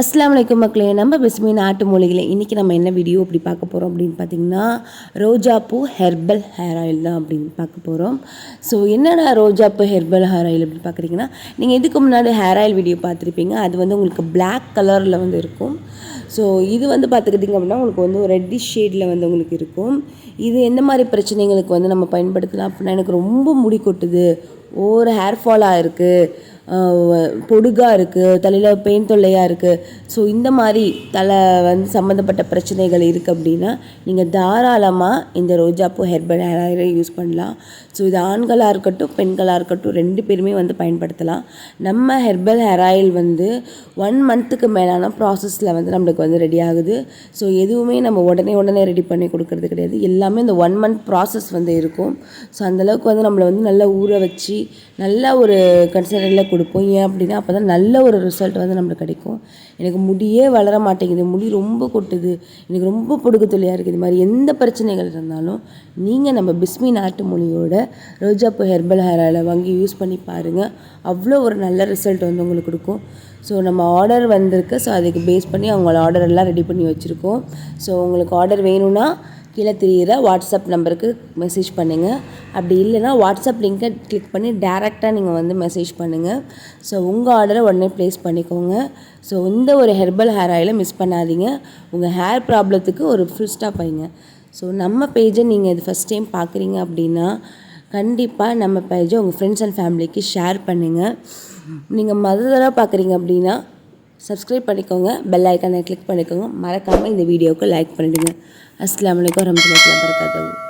அஸ்லாம் அலைக்கும் மக்களே நம்ம பிஸ்மி நாட்டு மூலிகளை இன்றைக்கி நம்ம என்ன வீடியோ அப்படி பார்க்க போகிறோம் அப்படின்னு பார்த்தீங்கன்னா ரோஜாப்பூ ஹெர்பல் ஹேர் ஆயில் தான் அப்படின்னு பார்க்க போகிறோம் ஸோ என்னடா ரோஜாப்பூ ஹெர்பல் ஹேர் ஆயில் அப்படின்னு பார்க்குறீங்கன்னா நீங்கள் இதுக்கு முன்னாடி ஹேர் ஆயில் வீடியோ பார்த்துருப்பீங்க. அது வந்து உங்களுக்கு பிளாக் கலரில் வந்து இருக்கும். ஸோ இது வந்து பார்த்துக்கிட்டிங்க அப்படின்னா உங்களுக்கு வந்து ஒரு ரெட்டிஷ் ஷேடில் வந்து உங்களுக்கு இருக்கும். இது எந்த மாதிரி பிரச்சனைகளுக்கு வந்து நம்ம பயன்படுத்தலாம் அப்படின்னா எனக்கு ரொம்ப முடி கொட்டுது. ஒரு ஹேர் ஃபாலாக இருக்குது பொடுகாக இருக்குது தலையில் பெயின் தொல்லையாக இருக்குது ஸோ இந்த மாதிரி தலை வந்து சம்மந்தப்பட்ட பிரச்சனைகள் இருக்குது அப்படின்னா நீங்கள் தாராளமாக இந்த ரோஜாப்பூ ஹெர்பல் ஹேர் ஆயிலை யூஸ் பண்ணலாம். ஸோ இது ஆண்களாக இருக்கட்டும் பெண்களாக இருக்கட்டும் ரெண்டு பேருமே வந்து பயன்படுத்தலாம். நம்ம ஹெர்பல் ஹேர் ஆயில் வந்து ஒன் மந்த்துக்கு மேலான ப்ராசஸில் வந்து நம்மளுக்கு வந்து ரெடி ஆகுது. ஸோ எதுவுமே நம்ம உடனே உடனே ரெடி பண்ணி கொடுக்கறது கிடையாது. எல்லாமே இந்த ஒன் மந்த் ப்ராசஸ் வந்து இருக்கும். ஸோ அந்தளவுக்கு வந்து நம்மளை வந்து நல்லா ஊற வச்சு நல்ல ஒரு கன்சிடரில் கொடுப்போம். ஏன் அப்படின்னா அப்போ தான் நல்ல ஒரு ரிசல்ட் வந்து நம்மளுக்கு கிடைக்கும். எனக்கு முடியே வளர மாட்டேங்குது. முடி ரொம்ப கொட்டுது. எனக்கு ரொம்ப பொடுகு தொல்லையாக இருக்குது. இது மாதிரி எந்த பிரச்சனைகள் இருந்தாலும் நீங்கள் நம்ம பிஸ்மி நாட்டு மொழியோட ரோஜாப்பூ ஹெர்பல் ஹேர் ஆயில் வாங்கி யூஸ் பண்ணி பாருங்கள் அவ்வளோ ஒரு நல்ல ரிசல்ட் வந்து உங்களுக்கு கொடுக்கும். ஸோ நம்ம ஆர்டர் வந்திருக்கு. ஸோ அதுக்கு பேஸ் பண்ணி அவங்கள ஆர்டர் எல்லாம் ரெடி பண்ணி வச்சுருக்கோம். ஸோ உங்களுக்கு ஆர்டர் வேணும்னா கீழே தெரிகிற வாட்ஸ்அப் நம்பருக்கு மெசேஜ் பண்ணுங்கள் அப்படி இல்லைன்னா வாட்ஸ்அப் லிங்கை கிளிக் பண்ணி டேரெக்டாக நீங்கள் வந்து மெசேஜ் பண்ணுங்கள் ஸோ உங்கள் ஆர்டரை உடனே ப்ளேஸ் பண்ணிக்கோங்க. ஸோ இந்த ஒரு ஹெர்பல் ஹேர் ஆயிலை மிஸ் பண்ணாதீங்க. உங்கள் ஹேர் ப்ராப்ளத்துக்கு ஒரு ஃபுல் ஸ்டாப் வைங்க. ஸோ நம்ம பேஜை நீங்கள் இது ஃபஸ்ட் டைம் பார்க்குறீங்க அப்படின்னா கண்டிப்பாக நம்ம பேஜை உங்கள் ஃப்ரெண்ட்ஸ் அண்ட் ஃபேமிலிக்கு ஷேர் பண்ணுங்கள் நீங்கள் மொதல் தடவை பார்க்குறீங்க அப்படின்னா சப்ஸ்கிரைப் பண்ணிக்கோங்க. பெல் ஐக்கானை கிளிக் பண்ணிக்கோங்க. மறக்காமல் இந்த வீடியோவுக்கு லைக் பண்ணிவிடுங்க அஸ்லாம் வலைக்கம் வரமத்துல்லாஹி வபரகாத்துஹு